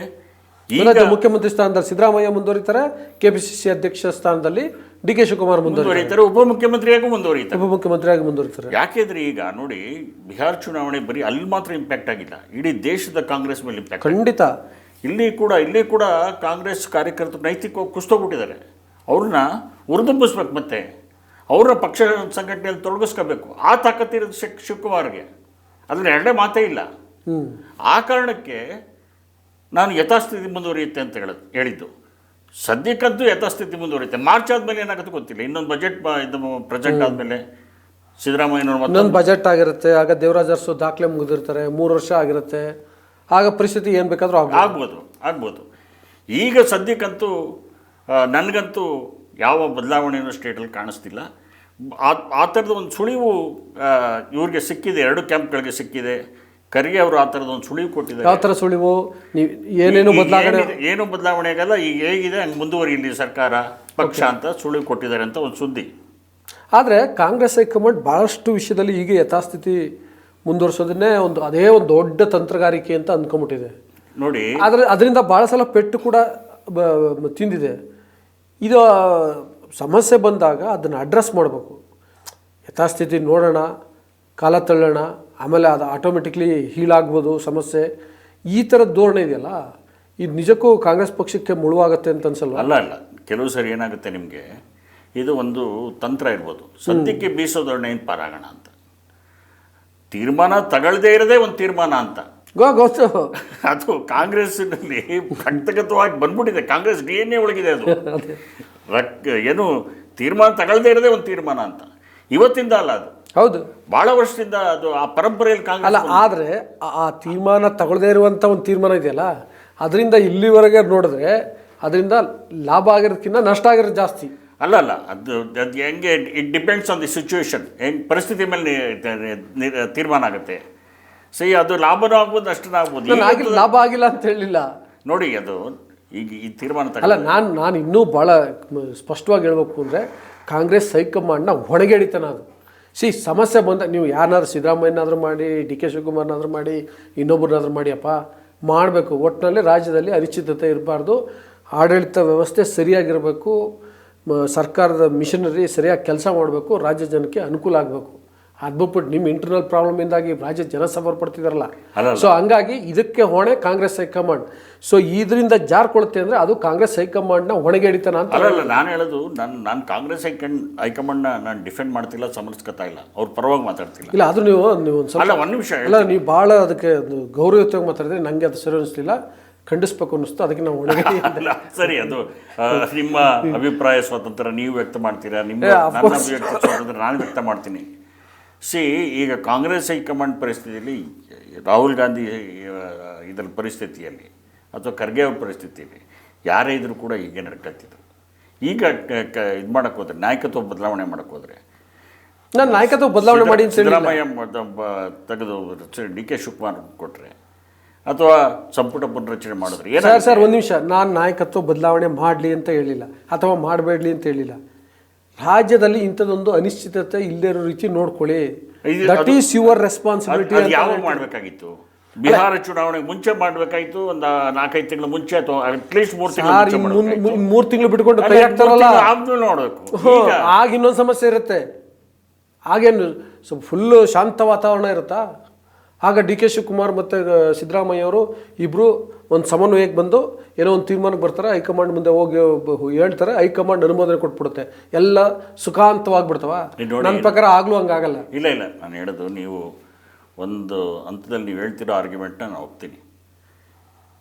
ಈಗ ಮುಖ್ಯಮಂತ್ರಿ ಸ್ಥಾನದಲ್ಲಿ ಸಿದ್ದರಾಮಯ್ಯ ಮುಂದುವರಿತಾರೆ ಕೆ ಪಿ ಸಿ ಸಿ ಅಧ್ಯಕ್ಷ ಸ್ಥಾನದಲ್ಲಿ ಡಿ ಕೆ ಶಿವಕುಮಾರ್ ಮುಂದುವರಿತಾರೆ. ಮುಂದುವರಿತಾರೆ ಉಪಮುಖ್ಯಮಂತ್ರಿಯಾಗೂ ಮುಂದುವರಿತಾರೆ. ಉಪಮುಖ್ಯಮಂತ್ರಿಯಾಗಿ ಮುಂದುವರಿತಾರೆ. ಯಾಕೆಂದ್ರೆ ಈಗ ನೋಡಿ ಬಿಹಾರ್ ಚುನಾವಣೆ ಬರೀ ಅಲ್ಲಿ ಮಾತ್ರ ಇಂಪ್ಯಾಕ್ಟ್ ಆಗಿಲ್ಲ ಇಡೀ ದೇಶದ ಕಾಂಗ್ರೆಸ್ ಮೇಲೆ ಇಂಪ್ಯಾಕ್ಟ್ ಖಂಡಿತ. ಇಲ್ಲಿ ಕೂಡ ಇಲ್ಲಿ ಕೂಡ ಕಾಂಗ್ರೆಸ್ ಕಾರ್ಯಕರ್ತರು ನೈತಿಕವಾಗಿ ಕುಸ್ತೋಗ್ಬಿಟ್ಟಿದ್ದಾರೆ ಅವ್ರನ್ನ ಉರಿದುಂಬಿಸ್ಬೇಕು ಮತ್ತೆ. ಅವರ ಪಕ್ಷ ಸಂಘಟನೆಯಲ್ಲಿ ತೊಡಗಿಸ್ಕೋಬೇಕು. ಆ ತಾಕತ್ತಿರೋದು ಶಿಕ್ ಶಿವಕುಮಾರ್ಗೆ ಅದನ್ನ ಎರಡೇ ಮಾತೇ ಇಲ್ಲ. ಆ ಕಾರಣಕ್ಕೆ ನಾನು ಯಥಾಸ್ಥಿತಿ ಮುಂದುವರಿಯುತ್ತೆ ಅಂತ ಹೇಳ ಹೇಳಿದ್ದು. ಸದ್ಯಕ್ಕಂತೂ ಯಥಾಸ್ಥಿತಿ ಮುಂದುವರಿಯುತ್ತೆ. ಮಾರ್ಚ್ ಆದಮೇಲೆ ಏನಾಗುತ್ತೆ ಗೊತ್ತಿಲ್ಲ. ಇನ್ನೊಂದು ಬಜೆಟ್ ಇದು ಪ್ರೆಸೆಂಟ್ ಆದಮೇಲೆ ಸಿದ್ದರಾಮಯ್ಯನವ್ರು ಮತ್ತೊಂದು ಇನ್ನೊಂದು ಬಜೆಟ್ ಆಗಿರುತ್ತೆ. ಆಗ ದೇವರಾಜ್ ಅರಸು ದಾಖಲೆ ಮುಗಿದಿರ್ತಾರೆ. ಮೂರು ವರ್ಷ ಆಗಿರುತ್ತೆ. ಆಗ ಪರಿಸ್ಥಿತಿ ಏನು ಬೇಕಾದರೂ ಆಗ ಆಗ್ಬೋದು. ಆಗ್ಬೋದು. ಈಗ ಸದ್ಯಕ್ಕಂತೂ ನನಗಂತೂ ಯಾವ ಬದಲಾವಣೆಯೂ ಸ್ಟೇಟಲ್ಲಿ ಕಾಣಿಸ್ತಿಲ್ಲ. ಆ ಆ ಥರದ ಒಂದು ಸುಳಿವು ಇವ್ರಿಗೆ ಸಿಕ್ಕಿದೆ ಎರಡು ಕ್ಯಾಂಪ್ಗಳಿಗೆ ಸಿಕ್ಕಿದೆ. ಖರ್ಗೆ ಅವರು ಆ ಥರದ ಒಂದು ಸುಳಿವು ಕೊಟ್ಟಿದ್ದಾರೆ. ಆ ಥರ ಸುಳಿವು? ನೀವು ಏನೇನು ಬದಲಾವಣೆ ಏನು ಬದಲಾವಣೆ ಆಗಲ್ಲ ಈಗ ಹೇಗಿದೆ ಹಂಗೆ ಮುಂದುವರಿಯಲಿ ಸರ್ಕಾರ ಪಕ್ಷ ಅಂತ ಸುಳಿವು ಕೊಟ್ಟಿದ್ದಾರೆ ಅಂತ ಒಂದು ಸುದ್ದಿ. ಆದರೆ ಕಾಂಗ್ರೆಸ್ ಹೈಕಮಾಂಡ್ ಭಾಳಷ್ಟು ವಿಷಯದಲ್ಲಿ ಈಗ ಯಥಾಸ್ಥಿತಿ ಮುಂದುವರಿಸೋದನ್ನೇ ಒಂದು ಅದೇ ಒಂದು ದೊಡ್ಡ ತಂತ್ರಗಾರಿಕೆ ಅಂತ ಅಂದ್ಕೊಂಬಿಟ್ಟಿದೆ ನೋಡಿ ಆದರೆ ಅದರಿಂದ ಭಾಳ ಸಲ ಪೆಟ್ಟು ಕೂಡ ತಿಂದಿದೆ. ಇದು ಸಮಸ್ಯೆ ಬಂದಾಗ ಅದನ್ನು ಅಡ್ರೆಸ್ ಮಾಡಬೇಕು. ಯಥಾಸ್ಥಿತಿ ನೋಡೋಣ ಕಾಲ ತಳ್ಳೋಣ ಆಮೇಲೆ ಅದು ಆಟೋಮೆಟಿಕ್ಲಿ ಹೀಳಾಗ್ಬೋದು ಸಮಸ್ಯೆ. ಈ ಥರದ ಧೋರಣೆ ಇದೆಯಲ್ಲ ಇದು ನಿಜಕ್ಕೂ ಕಾಂಗ್ರೆಸ್ ಪಕ್ಷಕ್ಕೆ ಮುಳುವಾಗುತ್ತೆ ಅಂತ ಅನ್ಸಲ್ಲ ಅಲ್ಲ ಅಲ್ಲ. ಕೆಲವು ಸರಿ ಏನಾಗುತ್ತೆ ನಿಮಗೆ ಇದು ಒಂದು ತಂತ್ರ ಇರ್ಬೋದು. ಸದ್ಯಕ್ಕೆ ಏನು ಪಾರಾಗೋಣ ಅಂತ? ತೀರ್ಮಾನ ತಗೊಳ್ಳದೇ ಇರೋದೇ ಒಂದು ತೀರ್ಮಾನ ಅಂತ. ಗೋ ಗೊತ್ತು ಅದು ಕಾಂಗ್ರೆಸ್ಸಿನಲ್ಲಿ ರಕ್ತಗತವಾಗಿ ಬಂದ್ಬಿಟ್ಟಿದೆ. ಕಾಂಗ್ರೆಸ್ ಡಿ ಎನ್ ಎ ಒಳಗಿದೆ ಅದು. ರಕ್ ಏನು ತೀರ್ಮಾನ ತಗೊಳ್ಳದೇ ಇರೋದೇ ಒಂದು ತೀರ್ಮಾನ ಅಂತ. ಇವತ್ತಿಂದ ಅಲ್ಲ ಅದು. ಹೌದು. ಭಾಳ ವರ್ಷದಿಂದ ಅದು ಆ ಪರಂಪರೆಯಲ್ಲಿ ಅಲ್ಲ ಕಾಂಗ್ರೆಸ್ ಆದರೆ ಆ ತೀರ್ಮಾನ ತಗೊಳ್ಳದೇ ಇರುವಂಥ ಒಂದು ತೀರ್ಮಾನ ಇದೆಯಲ್ಲ ಅದರಿಂದ ಇಲ್ಲಿವರೆಗೆ ನೋಡಿದ್ರೆ ಅದರಿಂದ ಲಾಭ ಆಗಿರೋದಕ್ಕಿಂತ ನಷ್ಟ ಆಗಿರೋದು ಜಾಸ್ತಿ. ಅಲ್ಲ ಅಲ್ಲ ಅದು ಅದು ಹೆಂಗೆ it depends on the situation ಹೆಂಗೆ ಪರಿಸ್ಥಿತಿ ಮೇಲೆ ತೀರ್ಮಾನ ಆಗುತ್ತೆ. ಸರಿ ಅದು ಲಾಭನೂ ಆಗ್ಬೋದು ನಷ್ಟನೂ ಆಗ್ಬೋದು. ಆಗಿಲ್ಲ ಲಾಭ ಆಗಿಲ್ಲ ಅಂತ ಹೇಳಿಲ್ಲ. ನೋಡಿ ಅದು ಈಗ ಈ ತೀರ್ಮಾನ ಅಲ್ಲ ನಾನು ನಾನು ಇನ್ನೂ ಭಾಳ ಸ್ಪಷ್ಟವಾಗಿ ಹೇಳ್ಬೇಕು ಅಂದರೆ ಕಾಂಗ್ರೆಸ್ ಹೈಕಮಾಂಡ್ನ ಹೊಣೆಗೆಡಿತನ ಅದು. ಸಿ ಸಮಸ್ಯೆ ಬಂದ ನೀವು ಯಾರನ್ನಾದ್ರೂ ಸಿದ್ದರಾಮಯ್ಯನಾದ್ರೂ ಮಾಡಿ ಡಿ ಕೆ ಶಿವಕುಮಾರ್ನಾದ್ರೂ ಮಾಡಿ ಇನ್ನೊಬ್ಬರನ್ನಾದ್ರೂ ಮಾಡಿಯಪ್ಪ ಮಾಡಬೇಕು. ಒಟ್ಟಿನಲ್ಲಿ ರಾಜ್ಯದಲ್ಲಿ ಅನಿಶ್ಚಿತತೆ ಇರಬಾರ್ದು. ಆಡಳಿತ ವ್ಯವಸ್ಥೆ ಸರಿಯಾಗಿರಬೇಕು. ಸರ್ಕಾರದ ಮಿಷನರಿ ಸರಿಯಾಗಿ ಕೆಲಸ ಮಾಡಬೇಕು. ರಾಜ್ಯ ಜನಕ್ಕೆ ಅನುಕೂಲ ಆಗಬೇಕು. ಅದು ಬಿಟ್ಬಿಟ್ಟು ನಿಮ್ಮ ಇಂಟರ್ನಲ್ ಪ್ರಾಬ್ಲಮಿಂದಾಗಿ ರಾಜ್ಯ ಜನ ಸಫರ್ ಪಡ್ತಿದಾರಲ್ಲ. ಸೊ ಹಂಗಾಗಿ ಇದಕ್ಕೆ ಹೊಣೆ ಕಾಂಗ್ರೆಸ್ ಹೈಕಮಾಂಡ್. ಸೊ ಇದರಿಂದ ಜಾರ್ಕೊಳುತ್ತೆ ಅಂದ್ರೆ ಅದು ಕಾಂಗ್ರೆಸ್ ಹೈಕಮಾಂಡ್ನ ಹೊಣೆಗೆ ಹಿಡಿತಾನ ಅಂತ ಅಲ್ಲ ನಾನು ಹೇಳೋದು ನಾನು ನಾನು ಕಾಂಗ್ರೆಸ್ ಹೈಕಮಾಂಡ್ ಹೈಕಮಾಂಡ್ನ ನಾನು ಡಿಫೆಂಡ್ ಮಾಡ್ತಿಲ್ಲ ಸಮರ್ಸ್ಕೊತಾ ಇಲ್ಲ. ಅವ್ರ ಪರವಾಗಿ ಮಾತಾಡ್ತಿಲ್ಲ. ಇಲ್ಲ ಆದ್ರೂ ನೀವು ನೀವು ಒಂದು ಸ್ವಲ್ಪ ಒಂದು ನಿಮಿಷ ಇಲ್ಲ ನೀವು ಭಾಳ ಅದಕ್ಕೆ ಅದು ಗೌರವಯುತವಾಗಿ ಮಾತಾಡಿದ್ರೆ ನನಗೆ ಅದು ಸರಿ ಅನಿಸ್ಲಿಲ್ಲ. ಖಂಡಿಸ್ಬೇಕು ಅನ್ನಿಸ್ತು ಅದಕ್ಕೆ ನಾವು ಒಳಗೆ ಸರಿ ಅದು ನಿಮ್ಮ ಅಭಿಪ್ರಾಯ ಸ್ವಾತಂತ್ರ್ಯ ನೀವು ವ್ಯಕ್ತ ಮಾಡ್ತೀರಾ? ನಿಮ್ಮ ಸ್ವಾತಂತ್ರ್ಯ ನಾನು ವ್ಯಕ್ತ ಮಾಡ್ತೀನಿ. ಸಿ ಈಗ ಕಾಂಗ್ರೆಸ್ ಹೈಕಮಾಂಡ್ ಪರಿಸ್ಥಿತಿಯಲ್ಲಿ ರಾಹುಲ್ ಗಾಂಧಿ ಇದರ ಪರಿಸ್ಥಿತಿಯಲ್ಲಿ ಅಥವಾ ಖರ್ಗೆ ಅವ್ರ ಪರಿಸ್ಥಿತಿಯಲ್ಲಿ ಯಾರೇ ಇದ್ರೂ ಕೂಡ ಹೀಗೆ ನಡ್ಕತ್ತಿದ್ರು. ಈಗ ಇದು ಮಾಡೋಕ್ಕೆ ಹೋದ್ರೆ ನಾಯಕತ್ವ ಬದಲಾವಣೆ ಮಾಡೋಕ್ಕೆ ಹೋದರೆ ನಾನು ನಾಯಕತ್ವ ಬದಲಾವಣೆ ಮಾಡಿ ಸಿದ್ದರಾಮಯ್ಯ ತೆಗೆದು ಡಿ ಕೆ ಶಿವಕುಮಾರ್ ಕೊಟ್ಟರೆ ಅಥವಾ ಸಂಪುಟ ಪುನರಚನೆ ಮಾಡಿದ್ರೆ ಸರ್ ಸರ್ ಒಂದು ನಿಮಿಷ. ನಾನು ನಾಯಕತ್ವ ಬದಲಾವಣೆ ಮಾಡಲಿ ಅಂತ ಹೇಳಿಲ್ಲ ಅಥವಾ ಮಾಡಬೇಡಲಿ ಅಂತ ಹೇಳಿಲ್ಲ. ರಾಜ್ಯದಲ್ಲಿ ಇಂಥದೊಂದು ಅನಿಶ್ಚಿತತೆ ಇಲ್ಲದೇ ಇರೋ ರೀತಿ ನೋಡ್ಕೊಳ್ಳಿ. ಇದು- ದಟ್ ಈಸ್ ಯುವರ್ ರೆಸ್ಪಾನ್ಸಿಬಿಲಿಟಿ ಅದು ಯಾವಾಗ ಮಾಡಬೇಕಾಗಿತ್ತು? ಬಿಹಾರ ಚುನಾವಣೆಗೆ ಮುಂಚೆ ಮಾಡಬೇಕಾಯ್ತು ಒಂದು ನಾಲ್ಕೈದು ತಿಂಗಳು ಮುಂಚೆ ಅಥವಾ ಅಟ್ಲೀಸ್ಟ್ ಮೂರು ತಿಂಗಳು ಇನ್ನು. ಮೂರು ಬಿಟ್ಕೊಂಡು ಕೈ ಹಾಕ್ತಾರಲ್ಲ ಆದ್ಮೇಲೆ ನೋಡಬೇಕು. ಹ್ಮ್, ಆಗ ಇನ್ನೊಂದು ಸಮಸ್ಯೆ ಇರುತ್ತೆ. ಆಗೇನು ಸ್ವಲ್ಪ ಫುಲ್ಲು ಶಾಂತ ವಾತಾವರಣ ಇರುತ್ತಾ? ಆಗ ಡಿ ಕೆ ಶಿವಕುಮಾರ್ ಮತ್ತು ಸಿದ್ದರಾಮಯ್ಯ ಅವರು ಇಬ್ಬರು ಒಂದು ಸಮನ್ವಯಕ್ಕೆ ಬಂದು ಏನೋ ಒಂದು ತೀರ್ಮಾನಕ್ಕೆ ಬರ್ತಾರೆ ಹೈಕಮಾಂಡ್ ಮುಂದೆ ಹೋಗಿ ಹೇಳ್ತಾರೆ ಹೈಕಮಾಂಡ್ ಅನುಮೋದನೆ ಕೊಟ್ಬಿಡುತ್ತೆ. ಎಲ್ಲ ಸುಖಾಂತವಾಗ್ಬಿಡ್ತವ? ನನ್ನ ಪ್ರಕಾರ ಆಗ್ಲೂ ಹಂಗಾಗಲ್ಲ. ಇಲ್ಲ ಇಲ್ಲ. ನಾನು ಹೇಳೋದು ನೀವು ಒಂದು ಹಂತದಲ್ಲಿ ನೀವು ಹೇಳ್ತಿರೋ ಆರ್ಗ್ಯುಮೆಂಟ್ನ ನಾನು ಒಪ್ತೀನಿ.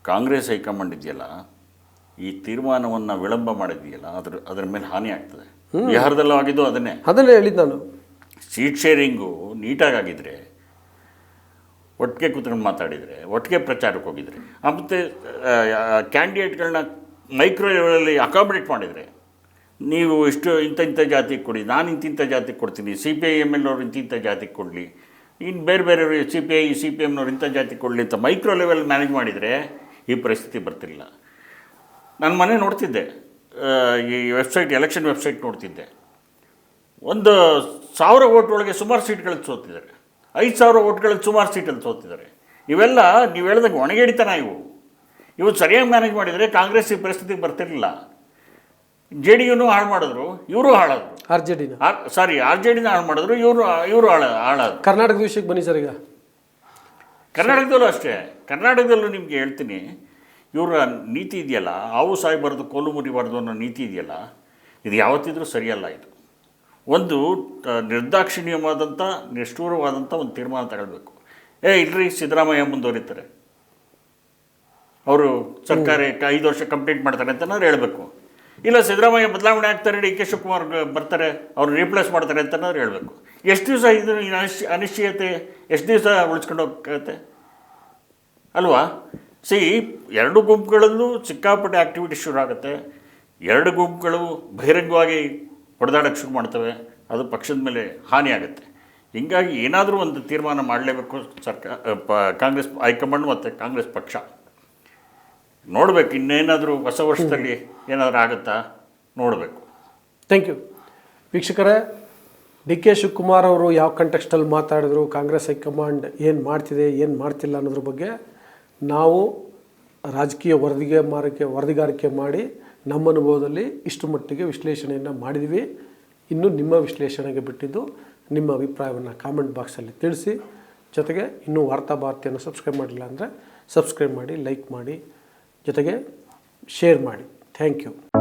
ಕಾಂಗ್ರೆಸ್ ಹೈಕಮಾಂಡ್ ಇದೆಯಲ್ಲ ಈ ತೀರ್ಮಾನವನ್ನು ವಿಳಂಬ ಮಾಡಿದೆಯಲ್ಲ ಅದ್ರ ಅದ್ರ ಮೇಲೆ ಹಾನಿ ಆಗ್ತದೆ. ಬಿಹಾರದಲ್ಲೂ ಆಗಿದ್ದು ಅದನ್ನೇ. ಅದನ್ನೇ ಹೇಳಿದ್ದು ನಾನು. ಸೀಟ್ ಶೇರಿಂಗು ನೀಟಾಗಿ ಆಗಿದ್ರೆ ಒಟ್ಟಿಗೆ ಕೂತ್ಕೊಂಡು ಮಾತಾಡಿದರೆ, ಒಟ್ಟಿಗೆ ಪ್ರಚಾರಕ್ಕೆ ಹೋಗಿದ್ರೆ ಮತ್ತು ಕ್ಯಾಂಡಿಡೇಟ್ಗಳನ್ನ ಮೈಕ್ರೋ ಲೆವೆಲಲ್ಲಿ ಅಕಾಮಿಡೇಟ್ ಮಾಡಿದರೆ, ನೀವು ಇಷ್ಟು ಇಂಥ ಇಂಥ ಜಾತಿಗೆ ಕೊಡಿ, ನಾನು ಇಂತಿಂಥ ಜಾತಿಗೆ ಕೊಡ್ತೀನಿ C P I M L ಅವ್ರು ಇಂತಿಂಥ ಜಾತಿಗೆ ಕೊಡಲಿ, ಇನ್ನು ಬೇರೆ ಬೇರೆಯವರು C P I C P ಎಮ್ನವ್ರು ಇಂಥ ಜಾತಿಗೆ ಕೊಡಲಿ ಅಂತ ಮೈಕ್ರೋ ಲೆವೆಲ್ ಮ್ಯಾನೇಜ್ ಮಾಡಿದರೆ ಈ ಪರಿಸ್ಥಿತಿ ಬರ್ತಿಲ್ಲ. ನಾನು ಮನೆ ನೋಡ್ತಿದ್ದೆ ಈ ವೆಬ್ಸೈಟ್, ಎಲೆಕ್ಷನ್ ವೆಬ್ಸೈಟ್ ನೋಡ್ತಿದ್ದೆ. ಒಂದು ಸಾವಿರ ಓಟ್ ಒಳಗೆ ಸುಮಾರು ಸೀಟ್ಗಳು ಸೋತಿದ್ದಾರೆ. ಐದು ಸಾವಿರ ಓಟ್ಗಳಲ್ಲಿ ಸುಮಾರು ಸೀಟಲ್ಲಿ ಸೋತಿದ್ದಾರೆ. ಇವೆಲ್ಲ ನೀವು ಹೇಳ್ದಂಗೆ ಒಣಗೇಡಿತನ ಇವು. ಇವು ಸರಿಯಾಗಿ ಮ್ಯಾನೇಜ್ ಮಾಡಿದರೆ ಕಾಂಗ್ರೆಸ್ ಈ ಪರಿಸ್ಥಿತಿಗೆ ಬರ್ತಿರಲಿಲ್ಲ. ಜೆ ಡಿ ಯುನೂ ಹಾಳು ಮಾಡಿದ್ರು ಇವರು ಹಾಳಾದ್ರು. R J D R sorry R J ಡಿನ ಹಾಳು ಮಾಡಿದ್ರು ಇವರು ಇವರು ಹಾಳ ಹಾಳಾದ್ರು. ಕರ್ನಾಟಕದ ವಿಷಯಕ್ಕೆ ಬನ್ನಿ ಸರ್ ಈಗ. ಕರ್ನಾಟಕದಲ್ಲೂ ಅಷ್ಟೇ. ಕರ್ನಾಟಕದಲ್ಲೂ ನಿಮಗೆ ಹೇಳ್ತೀನಿ ಇವರ ನೀತಿ ಇದೆಯಲ್ಲ ಹಾವು ಸಾಯಬಾರ್ದು ಕೋಲು ಮುರಿಬಾರ್ದು ಅನ್ನೋ ನೀತಿ ಇದೆಯಲ್ಲ ಇದು ಯಾವತ್ತಿದ್ರೂ ಸರಿಯಲ್ಲ ಇದು. ಒಂದು ನಿರ್ದಾಕ್ಷಿಣ್ಯವಾದಂಥ ನಿಷ್ಠೂರವಾದಂಥ ಒಂದು ತೀರ್ಮಾನ ತಗೊಳ್ಬೇಕು. ಏ ಇಲ್ರಿ ಸಿದ್ದರಾಮಯ್ಯ ಮುಂದುವರಿತಾರೆ. ಅವರು ಸರ್ಕಾರಿ ಐದು ವರ್ಷ ಕಂಪ್ಲೀಟ್ ಮಾಡ್ತಾರೆ ಅಂತನಾದ್ರು ಹೇಳಬೇಕು. ಇಲ್ಲ ಸಿದ್ದರಾಮಯ್ಯ ಬದಲಾವಣೆ ಆಗ್ತಾರೆ ಡಿ. ಕೆ. ಶಿವಕುಮಾರ್ ಬರ್ತಾರೆ ಅವ್ರು ರೀಪ್ಲೇಸ್ ಮಾಡ್ತಾರೆ ಅಂತನಾದ್ರು ಹೇಳಬೇಕು. ಎಷ್ಟು ದಿವಸ ಇದು ಅನಿಶ್ ಅನಿಶ್ಚಿ ಅನಿಶ್ಚಯತೆ ಎಷ್ಟು ದಿವಸ ಉಳಿಸ್ಕೊಂಡು ಹೋಗುತ್ತೆ? ಅಲ್ವಾ? ಸಿ ಎರಡು ಗುಂಪುಗಳಲ್ಲೂ ಸಿಕ್ಕಾಪಟ್ಟೆ ಆ್ಯಕ್ಟಿವಿಟಿ ಶುರು ಆಗುತ್ತೆ. ಎರಡು ಗುಂಪುಗಳು ಬಹಿರಂಗವಾಗಿ ಹೊಡೆದಾಡಕ್ಕೆ ಶುರು ಮಾಡ್ತವೆ, ಅದು ಪಕ್ಷದ ಮೇಲೆ ಹಾನಿ ಆಗುತ್ತೆ. ಹೀಗಾಗಿ ಏನಾದರೂ ಒಂದು ತೀರ್ಮಾನ ಮಾಡಲೇಬೇಕು ಸರ್ಕಾರ ಪ, ಕಾಂಗ್ರೆಸ್ ಹೈಕಮಾಂಡ್ ಮತ್ತು ಕಾಂಗ್ರೆಸ್ ಪಕ್ಷ. ನೋಡಬೇಕು, ಇನ್ನೇನಾದರೂ ಹೊಸ ವರ್ಷದಲ್ಲಿ ಏನಾದರೂ ಆಗುತ್ತಾ ನೋಡಬೇಕು. Thank you. ವೀಕ್ಷಕರೇ, ಡಿ ಕೆ ಶಿವಕುಮಾರ್ ಅವರು ಯಾವ ಕಂಟೆಕ್ಸ್ಟಲ್ಲಿ ಮಾತಾಡಿದ್ರು, ಕಾಂಗ್ರೆಸ್ ಹೈಕಮಾಂಡ್ ಏನು ಮಾಡ್ತಿದೆ, ಏನು ಮಾಡ್ತಿಲ್ಲ ಅನ್ನೋದ್ರ ಬಗ್ಗೆ ನಾವು ರಾಜಕೀಯ ವರದಿಗೆ ಮಾರಕ್ಕೆ, ವರದಿಗಾರಿಕೆ ಮಾಡಿ ನಮ್ಮ ಅನುಭವದಲ್ಲಿ ಇಷ್ಟು ಮಟ್ಟಿಗೆ ವಿಶ್ಲೇಷಣೆಯನ್ನು ಮಾಡಿದ್ವಿ. ಇನ್ನು ನಿಮ್ಮ ವಿಶ್ಲೇಷಣೆಗೆ ಬಿಟ್ಟಿದ್ದು ನಿಮ್ಮ ಅಭಿಪ್ರಾಯವನ್ನು ಕಾಮೆಂಟ್ ಬಾಕ್ಸಲ್ಲಿ ತಿಳಿಸಿ. ಜೊತೆಗೆ ಇನ್ನೂ ವಾರ್ತಾ ಭಾರತಿಯನ್ನು ಸಬ್ಸ್ಕ್ರೈಬ್ ಮಾಡಿಲ್ಲ ಅಂದರೆ ಸಬ್ಸ್ಕ್ರೈಬ್ ಮಾಡಿ ಲೈಕ್ ಮಾಡಿ, ಜೊತೆಗೆ ಶೇರ್ ಮಾಡಿ. Thank you